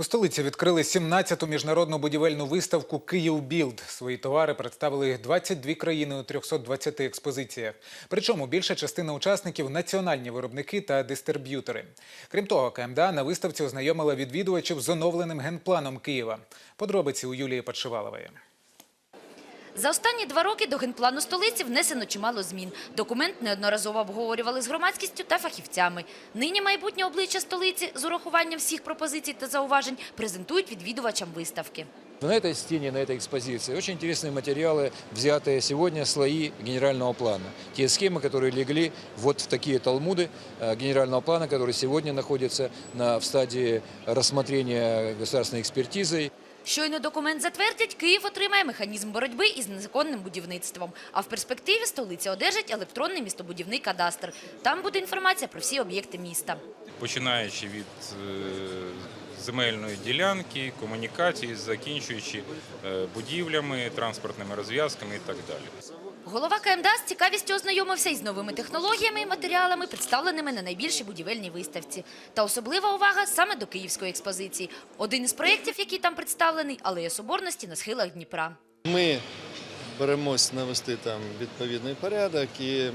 У столиці відкрили 17-ту міжнародну будівельну виставку «Київбілд». Свої товари представили 22 країни у 320 експозиціях. Причому більша частина учасників – національні виробники та дистриб'ютори. Крім того, КМДА на виставці ознайомила відвідувачів з оновленим генпланом Києва. Подробиці у Юлії Подшивалової. За останні два роки до генплану столиці внесено чимало змін. Документ неодноразово обговорювали з громадськістю та фахівцями. Нині майбутнє обличчя столиці з урахуванням всіх пропозицій та зауважень презентують відвідувачам виставки. На этой стене, на этой экспозиции очень интересные материалы, взятые сегодня слои генерального плана. Те схемы, которые легли вот в такие талмуды э, генерального плана, которые сегодня находятся на, в стадии рассмотрения государственной экспертизой. Щойно документ затвердять, Київ отримає механізм боротьби із незаконним будівництвом. А в перспективі столиця одержить електронний містобудівний кадастр. Там буде інформація про всі об'єкти міста. починаючи від е, земельної ділянки, комунікації, закінчуючи е, будівлями, транспортними розв'язками і так далі. Голова КМДА з цікавістю ознайомився із новими технологіями і матеріалами, представленими на найбільшій будівельній виставці. Та особлива увага саме до київської експозиції. Один із проєктів, який там представлений – Алея Соборності на схилах Дніпра. Ми беремось навести там відповідний порядок і е,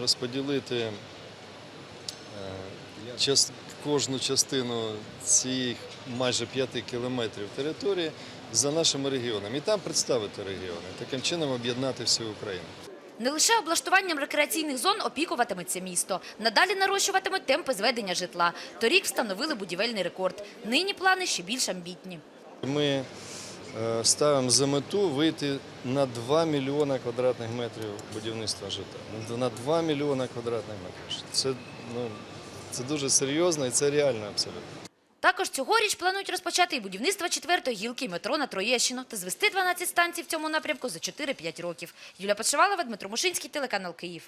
розподілити е, кожну частину цих майже 5 кілометрів території за нашими регіонами. І там представити регіони, таким чином об'єднати всю Україну. Не лише облаштуванням рекреаційних зон опікуватиметься місто. Надалі нарощуватимуть темпи зведення житла. Торік встановили будівельний рекорд. Нині плани ще більш амбітні. Ми е, ставимо за мету вийти на 2 мільйона квадратних метрів будівництва житла. На 2 мільйона квадратних метрів. Це, ну, це дуже серйозно і це реально абсолютно. Також цьогоріч планують розпочати і будівництво четвертої гілки метро на Троєщину та звести 12 станцій в цьому напрямку за 4-5 років. Юлія Подшивалова, Дмитро Мушинський, телеканал Київ.